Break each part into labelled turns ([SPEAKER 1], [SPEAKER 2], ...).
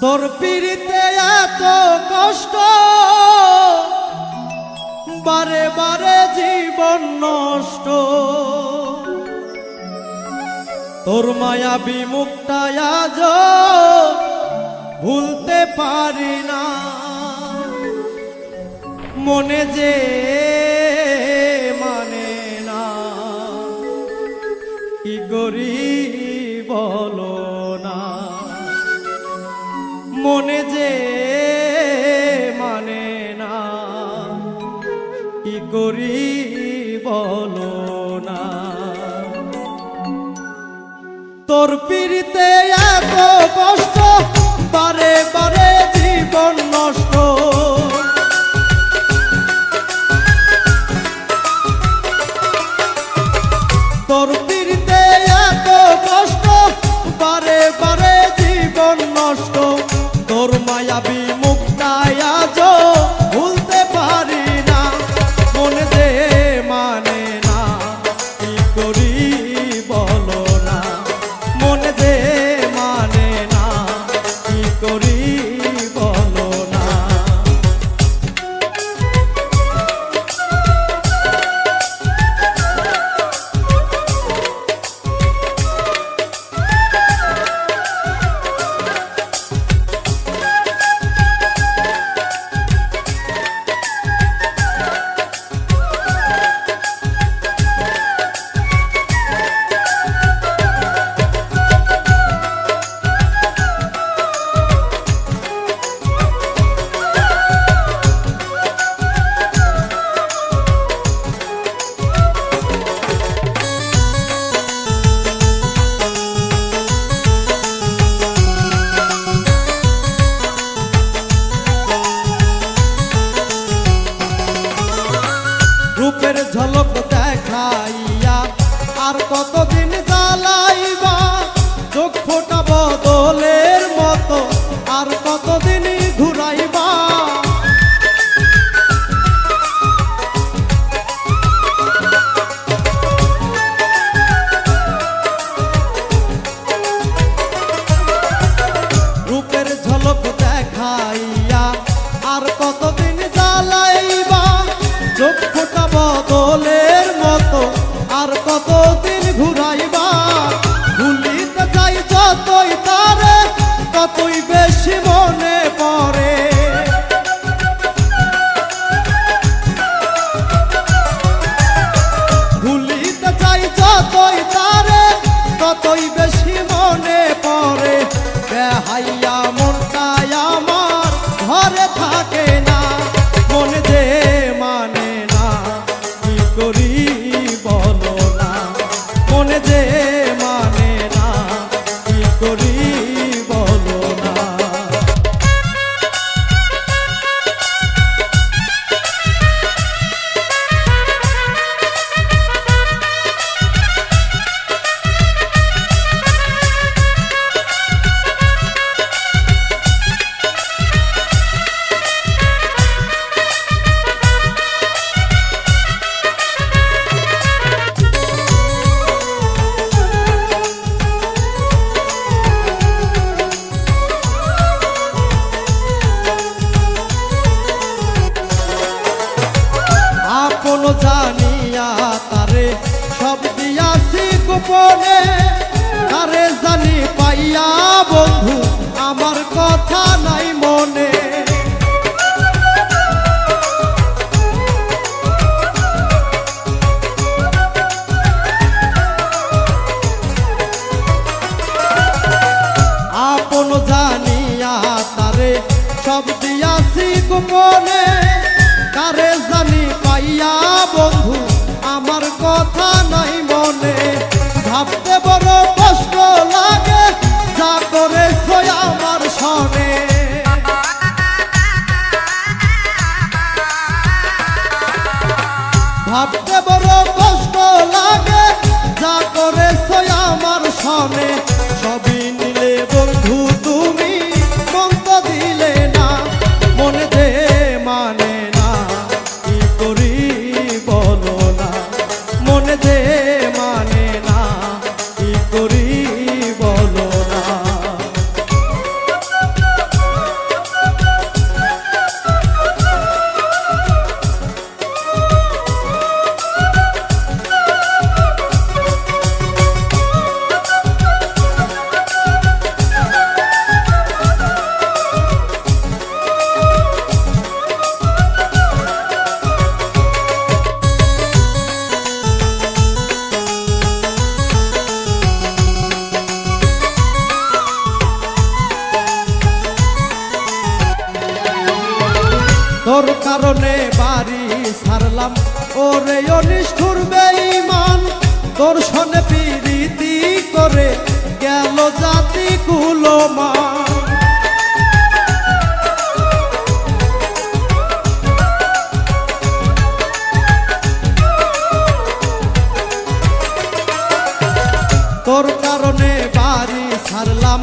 [SPEAKER 1] তোর পিড়িতে এত কষ্ট। বারে বারে জীবন নষ্ট। তোর মায়া বিমুক্তায় আজ ভুলতে পারি না। মনে যে মানে না। কি করি বলো? মনে যে মানে না। কি করি বলো না। তোর পিড়িতে এত কষ্ট, বারে বারে জীবন নষ্ট। তোর বদলের আর আর কতদিন ততই জানিয়া তারে, সব দিয়াছি গোপনে। তারে জানি পাইয়া বন্ধু, আমার কথা নাই মনে। আপন জানিয়া তারে, সব দিয়াছি গোপনে। কারে জানি পাইয়া বন্ধু, আমার কথা নাই মনে। ভাবতে বড় কষ্ট লাগে, যা করে আমার সনে ভাবতে বড় ওরে অনিষ্ঠুর বেঈমান তোর সনে পিরিতি করে গেল জাতি কুলমান তোর কারণে বাড়ি ছাড়লাম,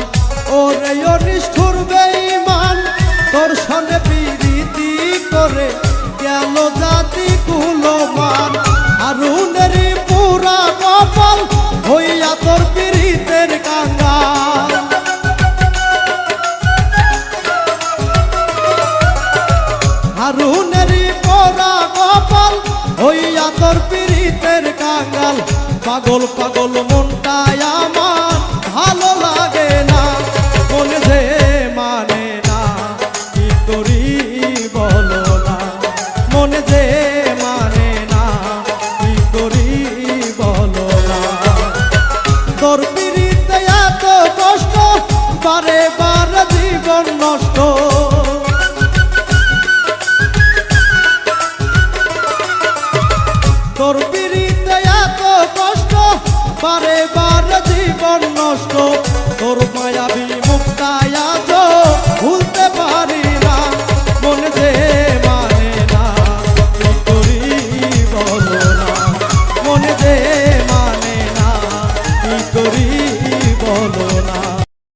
[SPEAKER 1] ওরে অনিষ্ঠুর বেঈমান তোর সনে পিরিতি করে গেল জাতি কুলমান পাগল পাগল মনটাই